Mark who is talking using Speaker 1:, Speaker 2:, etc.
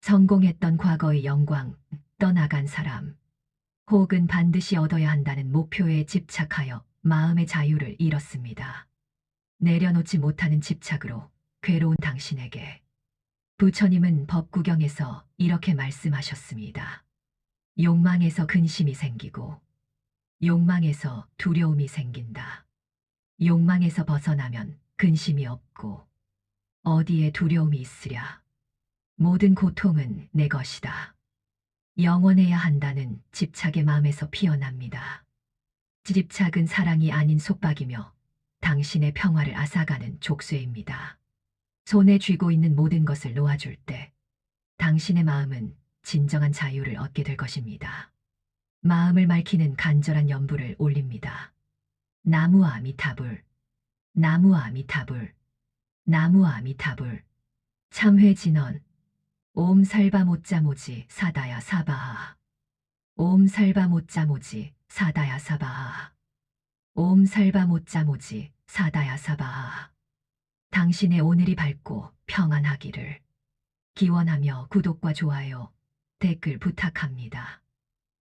Speaker 1: 성공했던 과거의 영광, 떠나간 사람, 혹은 반드시 얻어야 한다는 목표에 집착하여 마음의 자유를 잃었습니다. 내려놓지 못하는 집착으로 괴로운 당신에게 부처님은 법구경에서 이렇게 말씀하셨습니다. 욕망에서 근심이 생기고 욕망에서 두려움이 생긴다. 욕망에서 벗어나면 근심이 없고 어디에 두려움이 있으랴. 모든 고통은 내 것이다. 영원해야 한다는 집착의 마음에서 피어납니다. 집착은 사랑이 아닌 속박이며 당신의 평화를 앗아가는 족쇄입니다. 손에 쥐고 있는 모든 것을 놓아줄 때 당신의 마음은 진정한 자유를 얻게 될 것입니다. 마음을 밝히는 간절한 연부를 올립니다. 나무와 미타불, 나무와 미타불, 나무와 미타불, 참회 진언, 옴 살바 모짜모지 사다야 사바하, 옴 살바 모짜모지 사다야 사바하, 옴 살바 모짜모지 사다야 사바하. 당신의 오늘이 밝고 평안하기를 기원하며 구독과 좋아요, 댓글 부탁합니다.